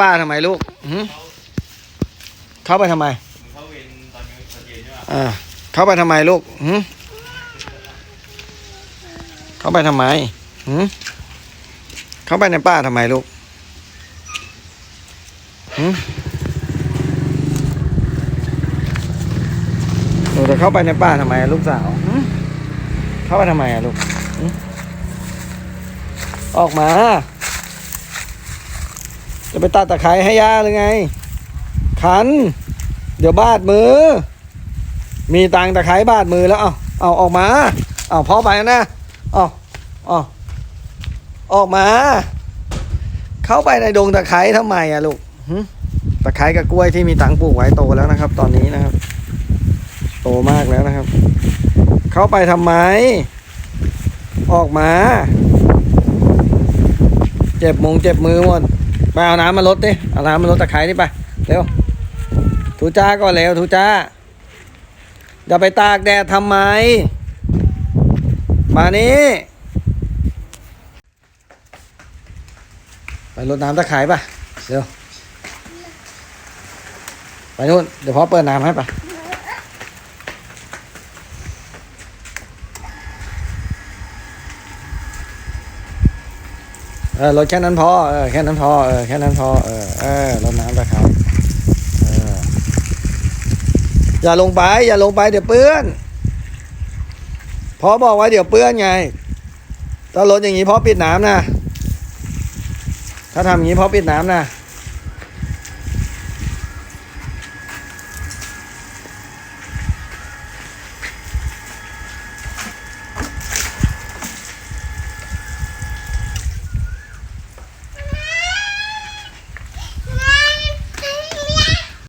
ป้าทำไมลูกหืมเข้าไปทำไมมึงเข้าเวรตอนเย็นตอนเย็นใช่ป่ะอ่าเข้าไปทำไมลูกหืมเข้าไปทำไมหืมเข้าไปในป้าทำไมลูกหืมหนูจะเข้าไปในป้าทำไมอะลูกสาวหืมเข้าไปทำไมอะลูกหืมออกมา จะไปตัดตะไคร้ให้ย่าหรือไง ขัน เดี๋ยวบาดมือ มีตังตะไคร้บาดมือแล้วเอาเอาออกมาเอาพ่อไปนะเอาเอาออกมา เข้าไปในดงตะไคร้ทำไมอะลูกตะไคร้กับกล้วยที่มีตังปลูกไว้โตแล้วนะครับ ตอนนี้นะครับ โตมากแล้วนะครับ เข้าไปทำไม ออกมา เจ็บมงเจ็บมือหมด ไปเอาน้ำมาลดดิ เอาน้ำมาลดตะไคร้นี่ไป เร็ว ทูจ้าก็เร็ว ทูจ้า อย่าไปตากแดดทำไม มานี่ ไปลดน้ำตะไคร้ป่ะ เร็ว ไปนู่น เดี๋ยวพ่อเปิดน้ำให้ป่ะ เออรดแค่นั้นพอเออแค่นั้นพอเออแค่นั้นพอเออเออรดน้ำตะครับเอออย่าลงไป อย่าลงไปเดี๋ยวเปื้อนพอบอกว่าเดี๋ยวเปื้อนไงถ้าลดอย่างนี้พอปิดน้ำนะถ้าทำอย่างนี้พอปิดน้ำนะ